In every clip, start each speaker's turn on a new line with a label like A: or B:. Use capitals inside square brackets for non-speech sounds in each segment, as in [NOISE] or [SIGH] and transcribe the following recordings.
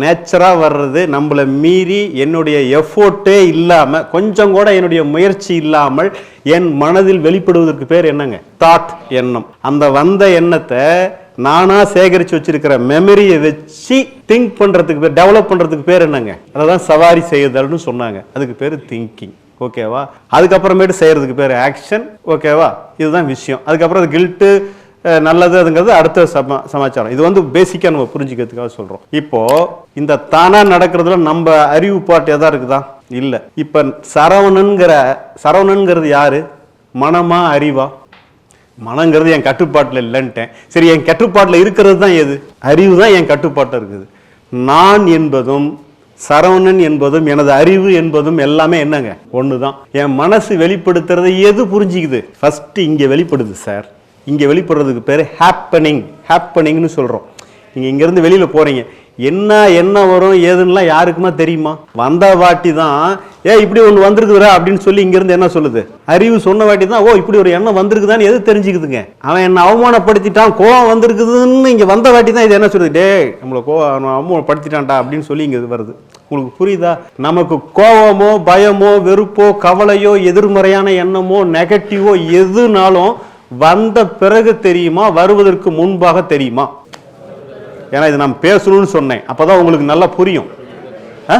A: நேச்சராக வர்றது நம்மளை மீறி என்னுடைய எஃபோர்ட்டே இல்லாமல் கொஞ்சம் கூட என்னுடைய முயற்சி இல்லாமல் என் மனதில் வெளிப்படுவதற்கு பேர் என்னங்க? தாட் எண்ணம். அந்த வந்த எண்ணத்தை நானா சேகரித்து வச்சிருக்கிற மெமரியை வச்சு திங்க் பண்ணுறதுக்கு பேர் டெவலப் பண்ணுறதுக்கு பேர் என்னங்க? அதான் சவாரி செய்யுதல்னு சொன்னாங்க. அதுக்கு பேர் திங்கிங் ஓகேவா அதுக்கப்புறமேட்டு செய்கிறதுக்கு பேர் ஆக்ஷன் ஓகேவா இதுதான் விஷயம். அதுக்கப்புறம் அது கில்ட்டு நல்லது அதுங்கிறது அடுத்த சம சமாச்சாரம். இது வந்து பேசிக்காக நம்ம புரிஞ்சுக்கிறதுக்காக சொல்கிறோம் இப்போது இந்த தானாக நடக்கிறதுல நம்ம அறிவு பாட்டு எதா இருக்குதா? இல்லை. இப்போ சரவணனுங்கிற சரவணனுங்கிறது யார்? மனமா அறிவா? மனங்கிறது என் கட்டுப்பாட்டில் இல்லைன்ட்டேன். சரி என் கட்டுப்பாட்டில் இருக்கிறது தான் எது? அறிவு தான் என் கட்டுப்பாட்டில் இருக்குது. நான் என்பதும் சரவணன் என்பதும் எனது அறிவு என்பதும் எல்லாமே என்னங்க? ஒன்று தான் என் மனசு வெளிப்படுத்துறதை எது புரிஞ்சுக்குது? ஃபஸ்ட்டு இங்கே வெளிப்படுது சார் இங்கே வெளிப்படுறதுக்கு பேர் ஹாப்பனிங் ஹாப்பனிங்னு சொல்கிறோம் நீங்கள் இங்கேருந்து வெளியில் போகிறீங்க என்ன என்ன வரும் ஏதுன்னுலாம் யாருக்குமா தெரியுமா? வந்த வாட்டி தான் ஏ இப்படி ஒன்று வந்திருக்குதுரா அப்படின்னு சொல்லி இங்கேருந்து என்ன சொல்லுது? அறிவு சொன்ன வாட்டி தான் ஓ இப்படி ஒரு எண்ணம் வந்திருக்குதான்னு எது தெரிஞ்சுக்குதுங்க? அவன் என்னை அவமானப்படுத்திட்டான் கோவம் வந்திருக்குதுன்னு இங்கே வந்த வாட்டி தான் இது என்ன சொல்லுது? டேய் நம்மளை கோ அவமானப்படுத்திட்டான்டா அப்படின்னு சொல்லி இங்கே இது வருது. உங்களுக்கு புரியுதா? நமக்கு கோவமோ பயமோ வெறுப்போ கவலையோ எதிர்மறையான எண்ணமோ நெகட்டிவோ எதுனாலும் வந்த பிறகு தெரியுமா? வருவதற்கு முன்பாக தெரியுமா? ஏன்னா இது நான் பேசணும்னு சொன்னேன். அப்பதான் உங்களுக்கு நல்லா புரியும். ஆ?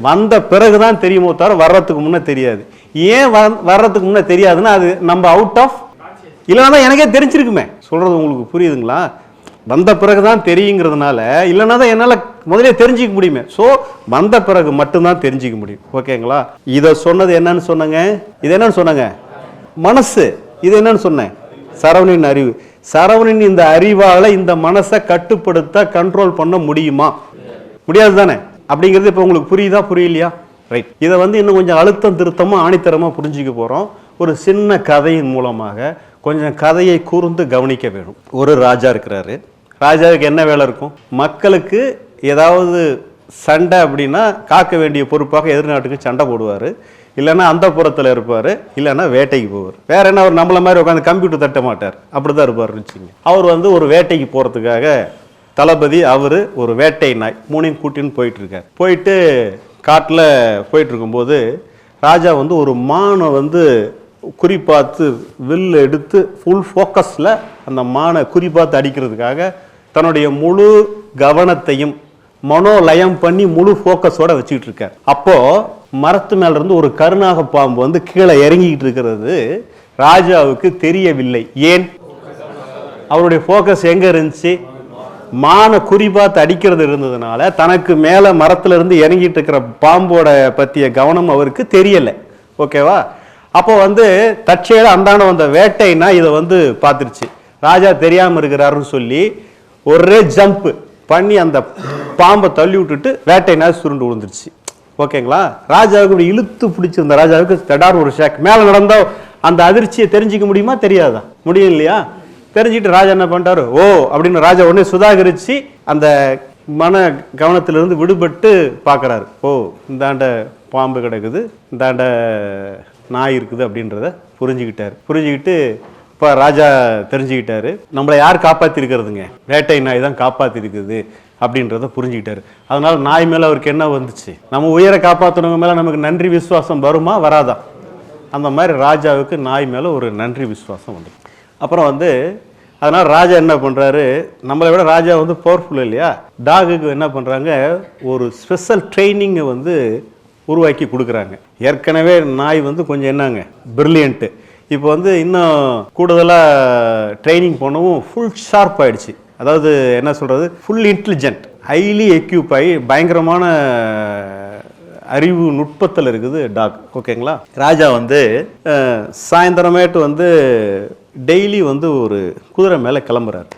A: வந்த பிறகு தான் தெரியுமோ தவிர வர்றதுக்கு முன்னே தெரியாது. ஏன் வர்றதுக்கு முன்னே தெரியாதுன்னா அது நம்ம அவுட் ஆஃப் இல்லைன்னா எனக்கே தெரிஞ்சிருக்குமே. சொல்றது உங்களுக்கு புரியுதுங்களா? வந்த பிறகு தான் தெரியுங்கிறதுனால இல்லைன்னா தான் என்னால் முதலே தெரிஞ்சிக்க முடியுமே. ஸோ வந்த பிறகு மட்டும்தான் தெரிஞ்சிக்க முடியும். ஓகேங்களா இதை சொன்னது என்னன்னு சொன்னங்க. இது என்னன்னு சொன்னங்க? மனசு. இது என்னன்னு சொன்னேன். சரவணின் அறிவு. சரவணின் இந்த அறிவால இந்த மனசை கட்டுப்படுத்த கண்ட்ரோல் பண்ண முடியுமா? முடியாது தானே அப்படிங்கிறது இப்போ உங்களுக்கு புரியுதா புரியலையா? ரைட் இதை வந்து இன்னும் கொஞ்சம் அழுத்தம் திருத்தமாக ஆணித்தரமாக புரிஞ்சுக்க போகிறோம் ஒரு சின்ன கதையின் மூலமாக கொஞ்சம் கதையை கூர்ந்து கவனிக்க வேணும். ஒரு ராஜா இருக்கிறாரு. ராஜாவுக்கு என்ன வேலை இருக்கும்? மக்களுக்கு ஏதாவது சண்டை அப்படின்னா காக்க வேண்டிய பொறுப்பாக எதிர்நாட்டுக்கு சண்டை போடுவார். இல்லைன்னா அந்த புறத்தில் இருப்பார் இல்லைன்னா வேட்டைக்கு போவார். வேற என்ன அவர் நம்மள மாதிரி உட்காந்து கம்ப்யூட்டர் தட்ட மாட்டார். அப்படி தான் இருப்பார்னு வச்சுங்க அவர் வந்து ஒரு வேட்டைக்கு போகிறதுக்காக தளபதி அவர் ஒரு வேட்டை நாய் மூணையும் கூட்டின்னு போயிட்டுருக்கார். போயிட்டு காட்டில் போயிட்டுருக்கும்போது ராஜா வந்து ஒரு மானை வந்து குறிப்பாத்து வில் எடுத்து ஃபுல் ஃபோக்கஸில் அந்த மானை குறிப்பாத்து அடிக்கிறதுக்காக தன்னுடைய முழு கவனத்தையும் மனோலயம் பண்ணி முழு ஃபோக்கஸோடு வச்சுக்கிட்டு இருக்கார் அப்போது மரத்து மேலேருந்து ஒரு கருநாக பாம்பு வந்து கீழே இறங்கிக்கிட்டு இருக்கிறது. ராஜாவுக்கு தெரியவில்லை. ஏன்? அவருடைய ஃபோக்கஸ் எங்கே இருந்துச்சு? மானை குறிபாத்து அடிக்கிறது இருந்ததுனால தனக்கு மேலே மரத்துலேருந்து இறங்கிட்டு இருக்கிற பாம்போட பற்றிய கவனம் அவருக்கு தெரியலை. ஓகேவா அப்போ வந்து தற்செயலாக அந்தாண்ட வந்த வேட்டைனா இதை வந்து பார்த்துருச்சு. ராஜா தெரியாமல் இருக்கிறாருன்னு சொல்லி ஒரே ஜம்ப் பண்ணி அந்த பாம்பை தள்ளி விட்டுட்டு வேட்டைனா சுருண்டு விழுந்துருச்சு. ஓகேங்களா? ராஜாவுக்கு இப்படி இழுத்து பிடிச்சிருந்த ராஜாவுக்கு தடார் ஒரு ஷேக். மேலே நடந்தா அந்த அதிர்ச்சியை தெரிஞ்சுக்க முடியுமா? தெரியாதா? முடியும் இல்லையா? தெரிஞ்சுக்கிட்டு ராஜா என்ன பண்ணிட்டாரு? ஓ அப்படின்னு ராஜா உடனே சுதாகரிச்சு அந்த மன கவனத்திலிருந்து விடுபட்டு பார்க்கறாரு. ஓ இந்தாண்ட பாம்பு கிடக்குது இந்தாண்ட நாய் இருக்குது அப்படின்றத புரிஞ்சுக்கிட்டார். புரிஞ்சுக்கிட்டு இப்போ ராஜா தெரிஞ்சுக்கிட்டாரு. நம்மளை யார் காப்பாற்றிருக்கிறதுங்க வேட்டை நாய் தான் காப்பாற்றிருக்குது அப்படின்றத புரிஞ்சுக்கிட்டாரு. அதனால் நாய் மேலே அவருக்கு என்ன வந்துச்சு? நம்ம உயிரை காப்பாற்றுனவங்க மேலே நமக்கு நன்றி விசுவாசம் வருமா வராதா? அந்த மாதிரி ராஜாவுக்கு நாய் மேலே ஒரு நன்றி விசுவாசம் வந்து அப்புறம் வந்து அதனால் ராஜா என்ன பண்ணுறாரு நம்மளை விட ராஜா வந்து பவர்ஃபுல் இல்லையா? டாகுக்கு என்ன பண்ணுறாங்க ஒரு ஸ்பெஷல் ட்ரைனிங்கை வந்து உருவாக்கி கொடுக்குறாங்க. ஏற்கனவே நாய் வந்து கொஞ்சம் என்னங்க? பிரில்லியண்ட்டு இப்போ வந்து இன்னும் கூடுதலாக ட்ரைனிங் பண்ணவும் ஃபுல் ஷார்ப் ஆகிடுச்சு அதாவது என்ன சொல்கிறது ஃபுல் இன்டெலிஜென்ட் ஹைலி எக்யூப் ஆகி பயங்கரமான அறிவு நுட்பத்தில் இருக்குது டாக். ஓகேங்களா? ராஜா வந்து சாயந்தரமேட்டு வந்து டெய்லி வந்து ஒரு குதிரை மேலே கிளம்புறாரு.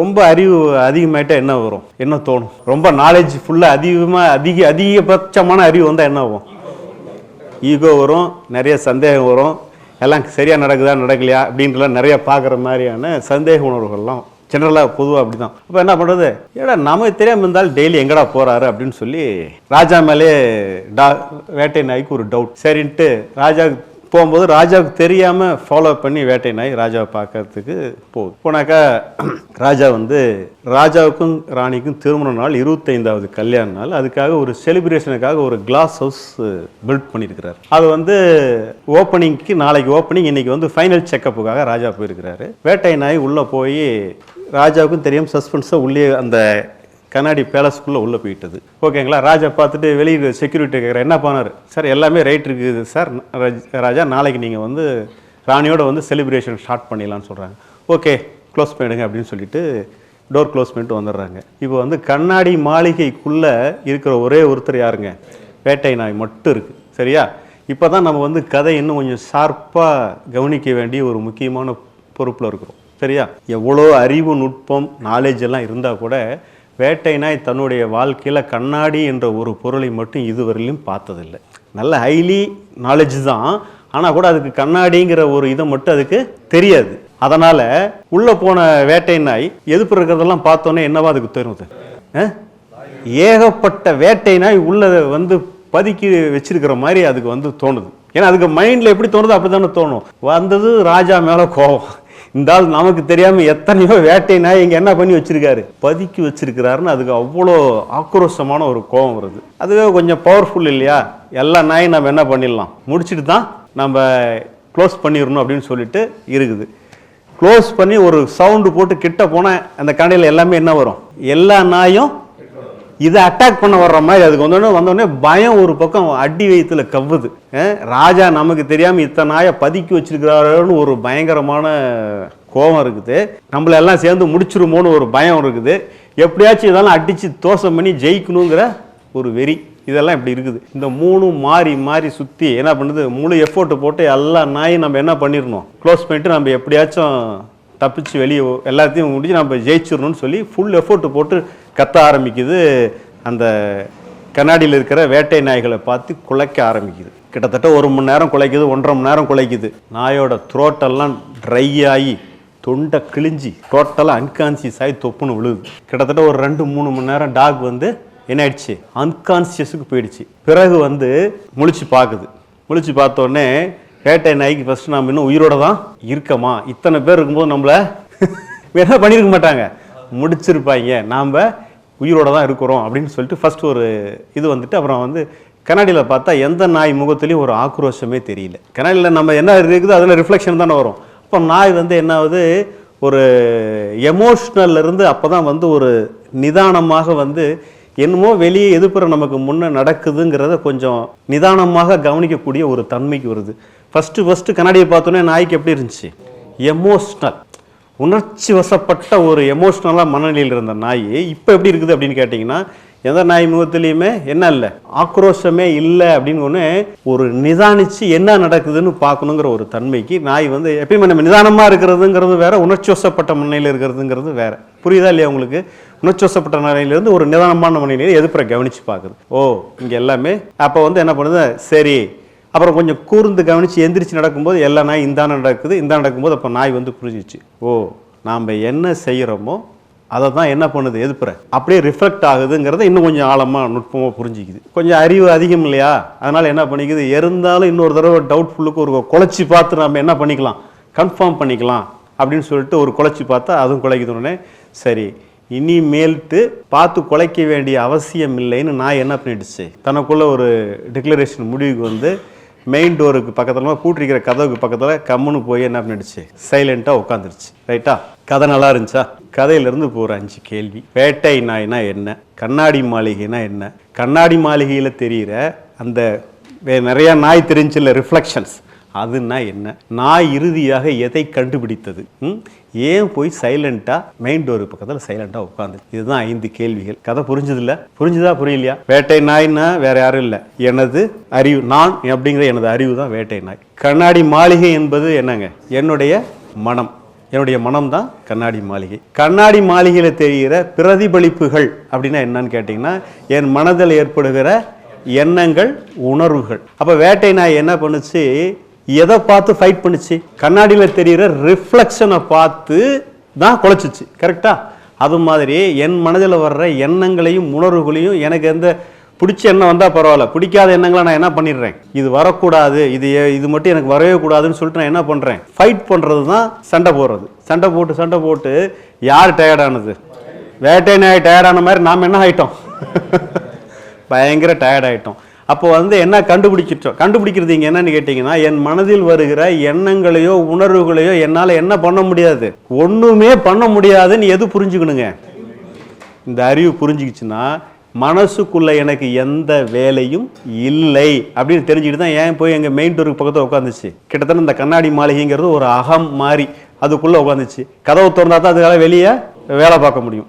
A: ரொம்ப அறிவு அதிகமாயிட்டா என்ன வரும்? என்ன தோணும்? ரொம்ப நாலேஜ் ஃபுல்லாக அதிகமாக அதிக அதிகபட்சமான அறிவு வந்தால் என்ன ஆகும்? ஈகோ வரும் நிறைய சந்தேகம் வரும். எல்லாம் சரியாக நடக்குதா நடக்கலையா அப்படின்றலாம் நிறைய பார்க்குற மாதிரியான சந்தேக உணர்வுகள்லாம் ஜென்ரலாக பொதுவாக அப்படி தான் அப்போ என்ன பண்ணுறது ஏடா நமக்கு தெரியாமல் இருந்தாலும் டெய்லி எங்கடா போகிறாரு அப்படின்னு சொல்லி ராஜா மேலே டா வேட்டை நாய்க்கு ஒரு டவுட் சரின்ட்டு ராஜா போகும்போது ராஜாவுக்கு தெரியாமல் ஃபாலோ பண்ணி வேட்டை நாய் ராஜாவை பார்க்கறதுக்கு போகுது. போனாக்கா ராஜா வந்து ராஜாவுக்கும் ராணிக்கும் திருமண நாள் இருபத்தைந்தாவது கல்யாண நாள். அதுக்காக ஒரு செலிப்ரேஷனுக்காக ஒரு கிளாஸ் ஹவுஸ் பில்ட் பண்ணியிருக்கிறார். அது வந்து ஓப்பனிங்க்கு நாளைக்கு ஓப்பனிங் இன்னைக்கு வந்து ஃபைனல் செக்கப்புக்காக ராஜா போயிருக்கிறாரு. வேட்டை நாய் உள்ளே போய் ராஜாவுக்கும் தெரியும் சஸ்பென்ஸாக உள்ளே அந்த கண்ணாடி பேலஸ்க்குள்ளே உள்ளே போயிட்டது. ஓகேங்களா? ராஜா பார்த்துட்டு வெளியே செக்யூரிட்டி கேட்குற என்ன பண்ணார்? சார் எல்லாமே ரைட் இருக்குது சார். ராஜா நாளைக்கு நீங்கள் வந்து ராணியோட வந்து செலிப்ரேஷன் ஸ்டார்ட் பண்ணிடலான்னு சொல்கிறாங்க ஓகே க்ளோஸ் பண்ணிடுங்க அப்படின்னு சொல்லிட்டு டோர் க்ளோஸ் பண்ணிட்டு வந்துடுறாங்க. இப்போ வந்து கண்ணாடி மாளிகைக்குள்ளே இருக்கிற ஒரே ஒருத்தர் யாருங்க? வேட்டை நாய் மட்டும் இருக்குது சரியா? இப்போ தான் நம்ம வந்து கதை இன்னும் கொஞ்சம் ஷார்ப்பாக கவனிக்க வேண்டிய ஒரு முக்கியமான பொறுப்பில் இருக்கிறோம். சரியா? எவ்வளோ அறிவு நுட்பம் நாலேஜ் எல்லாம் இருந்தால் கூட வேட்டை நாய் தன்னுடைய வாழ்க்கையில் கண்ணாடி என்ற ஒரு பொருளை மட்டும் இதுவரையிலும் பார்த்ததில்லை. நல்ல ஹைலி நாலேஜ் தான். ஆனால் கூட அதுக்கு கண்ணாடிங்கிற ஒரு இதை மட்டும் அதுக்கு தெரியாது. அதனால் உள்ளே போன வேட்டை நாய் எதிர்ப்பு இருக்கிறதெல்லாம் பார்த்தோன்னே என்னவா அதுக்கு தோணுது? ஆ? ஏகப்பட்ட வேட்டை நாய் உள்ளே வந்து பதுக்கி வச்சிருக்கிற மாதிரி அதுக்கு வந்து தோணுது. ஏன்னா அதுக்கு மைண்டில் எப்படி தோணுதோ அப்படி தானே தோணும். வந்தது ராஜா மேலே கோபம். இந்த ஆள் நமக்கு தெரியாம எத்தனையோ வேட்டை நாய் இங்க என்ன பண்ணி வச்சிருக்காரு? பதுக்கி வச்சிருக்கிறாருன்னு அதுக்கு அவ்வளோ ஆக்ரோஷமான ஒரு கோபம் வருது. அதுவே கொஞ்சம் பவர்ஃபுல் இல்லையா? எல்லா நாயும் நம்ம என்ன பண்ணிடலாம்? முடிச்சுட்டு தான் நம்ம க்ளோஸ் பண்ணிடணும் அப்படின்னு சொல்லிட்டு இருக்குது. க்ளோஸ் பண்ணி ஒரு சவுண்டு போட்டு கிட்ட போனால் அந்த கடையில் எல்லாமே என்ன வரும்? எல்லா நாயும் இதை அட்டாக் பண்ண வர்ற மாதிரி அதுக்கு வந்தோடனே வந்தோடனே பயம் ஒரு பக்கம் அடி வயிற்றுல கவ்வுது. ராஜா நமக்கு தெரியாமல் இத்தனை நாயை பதுக்கி வச்சிருக்கிறாரோன்னு ஒரு பயங்கரமான கோபம் இருக்குது. நம்மள எல்லாம் சேர்ந்து முடிச்சிருமோன்னு ஒரு பயம் இருக்குது. எப்படியாச்சும் இதெல்லாம் அடித்து தோசம் பண்ணி ஜெயிக்கணுங்கிற ஒரு வெறி. இதெல்லாம் இப்படி இருக்குது. இந்த மூணும் மாறி மாறி சுற்றி என்ன பண்ணுது? முழு எஃபோர்ட்டு போட்டு எல்லா நாயும் நம்ம என்ன பண்ணிடணும்? க்ளோஸ் பண்ணிட்டு நம்ம எப்படியாச்சும் தப்பிச்சு வெளியே எல்லாத்தையும் முடிஞ்சு நம்ம ஜெயிச்சிடணும்னு சொல்லி ஃபுல் எஃபோர்ட் போட்டு கத்த ஆரம்பிக்குது. அந்த கண்ணாடியில் இருக்கிற வேட்டை நாய்களை பார்த்து குலைக்க ஆரம்பிக்குது. கிட்டத்தட்ட ஒரு மணி நேரம் குலைக்குது ஒன்றரை மணி நேரம் குலைக்குது. நாயோட த்ரோட்டெல்லாம் ட்ரை ஆகி தொண்டை கிழிஞ்சி டோட்டலாக அன்கான்சியஸ் ஆகி தொப்புன்னு விழுது கிட்டத்தட்ட ஒரு ரெண்டு மூணு மணி நேரம் டாக் வந்து என்ன ஆயிடுச்சு அன்கான்சியஸுக்கு போயிடுச்சு. பிறகு வந்து முழிச்சு பார்க்குது. முழிச்சு பார்த்தோன்னே வேட்டை நாய்க்கு ஃபஸ்ட் நாம் இன்னும் உயிரோட தான் இருக்கமா? இத்தனை பேர் இருக்கும்போது நம்மளை [LAUGHS] வேணா பண்ணியிருக்க மாட்டாங்க. முடிச்சிருப்பாங்க. நாம் உயிரோட தான் இருக்கிறோம் அப்படின்னு சொல்லிட்டு ஃபஸ்ட்டு ஒரு இது வந்துட்டு அப்புறம் வந்து கண்ணாடியில் பார்த்தா எந்த நாய் முகத்துலேயும் ஒரு ஆக்ரோஷமே தெரியல. கண்ணாடியில் நம்ம என்ன இருக்குது அதில் ரிஃப்ளெக்ஷன் தானே வரும். அப்போ நாய் வந்து என்ன ஆகுது? ஒரு எமோஷ்னல்லேருந்து அப்போ தான் வந்து ஒரு நிதானமாக வந்து என்னமோ வெளியே எதிர்ப்புற நமக்கு முன்னே நடக்குதுங்கிறத கொஞ்சம் நிதானமாக கவனிக்கக்கூடிய ஒரு தன்மைக்கு வருது. ஃபஸ்ட்டு ஃபஸ்ட்டு கண்ணாடியை பார்த்தோன்னே நாய்க்கு எப்படி இருந்துச்சு? எமோஷ்னல் உணர்ச்சி வசப்பட்ட ஒரு எமோஷ்னலாக மனநிலையில் இருந்த நாய் இப்போ எப்படி இருக்குது அப்படின்னு கேட்டிங்கன்னா எந்த நாய் முகத்துலேயுமே என்ன இல்லை ஆக்ரோஷமே இல்லை அப்படின்னு ஒன்று ஒரு நிதானித்து என்ன நடக்குதுன்னு பார்க்கணுங்கிற ஒரு தன்மைக்கு நாய் வந்து எப்பயுமே நம்ம நிதானமாக இருக்கிறதுங்கிறது வேற உணர்ச்சி வசப்பட்ட மனநிலையில் இருக்கிறதுங்கிறது வேற. புரியுதா இல்லையா உங்களுக்கு? உணர்ச்சி வசப்பட்ட நிலையிலேருந்து ஒரு நிதானமான மனநிலையை எதிர்ப்புற கவனிச்சு பார்க்குது? ஓ இங்கே எல்லாமே அப்போ வந்து என்ன பண்ணுது? சரி அப்புறம் கொஞ்சம் கூர்ந்து கவனித்து எந்திரிச்சு நடக்கும்போது எல்லா நாய் இந்தான நடக்குது இந்த நடக்கும்போது அப்போ நாய் வந்து புரிஞ்சிச்சு. ஓ நாம் என்ன செய்கிறோமோ அதை தான் என்ன பண்ணுது எதிர்ப்புற. அப்படியே ரிஃப்ளெக்ட் ஆகுதுங்கிறத இன்னும் கொஞ்சம் ஆழமாக நுட்பமாக புரிஞ்சிக்குது. கொஞ்சம் அறிவு அதிகம் இல்லையா? அதனால் என்ன பண்ணிக்குது? இருந்தாலும் இன்னொரு தடவை டவுட்ஃபுல்லுக்கு ஒரு குலைச்சி பார்த்து நம்ம என்ன பண்ணிக்கலாம்? கன்ஃபார்ம் பண்ணிக்கலாம் அப்படின்னு சொல்லிட்டு ஒரு குலைச்சி பார்த்தா அதுவும் குலைக்குது உடனே. சரி இனிமேல்ட்டு பார்த்து குலைக்க வேண்டிய அவசியம் இல்லைன்னு நான் என்ன பண்ணிடுச்சு? தனக்குள்ள ஒரு டிக்ளரேஷன் முடிவுக்கு வந்து மெயின் டோருக்கு பக்கத்தில் பூட்டிருக்கிற கதவுக்கு பக்கத்தில் கம்முன்னு போய் என்ன பண்ணிடுச்சு? சைலண்ட்டாக உட்காந்துருச்சு ரைட்டா கதை நல்லா இருந்துச்சா? கதையிலேருந்து இப்போ ஒரு அஞ்சு கேள்வி. வேட்டை நாய்னா என்ன? கண்ணாடி மாளிகைனா என்ன? கண்ணாடி மாளிகையில் தெரிகிற அந்த வே- நாய் தெரிஞ்சில்ல ரிஃப்ளெக்ஷன்ஸ் அதுன்னா என்ன? நாய் இறுதியாக எதை கண்டுபிடித்தது? ம்? ஏன் போய் சைலண்டாக மெயின் டோர் பக்கத்தில் சைலண்டாக உட்காந்து இதுதான் ஐந்து கேள்விகள். கதை புரிஞ்சதில்ல? புரிஞ்சுதா புரியலையா? வேட்டை நாய்னா வேற யாரும் இல்லை. எனது அறிவு நான் அப்படிங்கிற எனது அறிவு தான் வேட்டை நாய். கண்ணாடி மாளிகை என்பது என்னங்க? என்னுடைய மனம். என்னுடைய மனம் தான் கண்ணாடி மாளிகை. கண்ணாடி மாளிகையில் தெரிகிற பிரதிபலிப்புகள் அப்படின்னா என்னன்னு கேட்டிங்கன்னா என் மனதில் ஏற்படுகிற எண்ணங்கள் உணர்வுகள். அப்போ வேட்டை நாய் என்ன பண்ணுச்சு? எதை பார்த்து ஃபைட் பண்ணுச்சு? கண்ணாடியில் தெரிகிற ரிஃப்ளெக்ஷனை பார்த்து தான் குலைச்சிச்சு கரெக்டா அது மாதிரி என் மனதில் வர்ற எண்ணங்களையும் உணர்வுகளையும் எனக்கு எந்த பிடிச்ச எண்ணம் வந்தால் பரவாயில்ல. பிடிக்காத எண்ணங்களை நான் என்ன பண்ணிடுறேன்? இது வரக்கூடாது. இது இது மட்டும் எனக்கு வரவே கூடாதுன்னு சொல்லிட்டு நான் என்ன பண்ணுறேன் ஃபைட் பண்ணுறது தான் சண்டை போடுறது. சண்டை போட்டு சண்டை போட்டு யார் டயர்டானது வேட்டை நாய் டயர்டான மாதிரி நாம் என்ன ஆகிட்டோம் [LAUGHS] பயங்கர டயர்டாயிட்டோம் அப்போ வந்து என்ன கண்டுபிடிச்சிட்டோம் கண்டுபிடிக்கிறது இங்க என்னன்னு கேட்டிங்கன்னா என் மனதில் வருகிற எண்ணங்களையோ உணர்வுகளையோ என்னால் என்ன பண்ண முடியாது? ஒன்றுமே பண்ண முடியாதுன்னு எது புரிஞ்சுக்கணுங்க? இந்த அறிவு புரிஞ்சுக்கிச்சுன்னா மனசுக்குள்ளே எனக்கு எந்த வேலையும் இல்லை அப்படின்னு தெரிஞ்சுக்கிட்டு தான் ஏன் போய் எங்கள் மெயின் டோருக்கு பக்கத்தில் உட்காந்துச்சு? கிட்டத்தட்ட இந்த கண்ணாடி மாளிகைங்கிறது ஒரு அகம் மாதிரி அதுக்குள்ளே உட்காந்துச்சு. கதவு திறந்தா தான் அதுக்காக வெளியே வேலை பார்க்க முடியும்.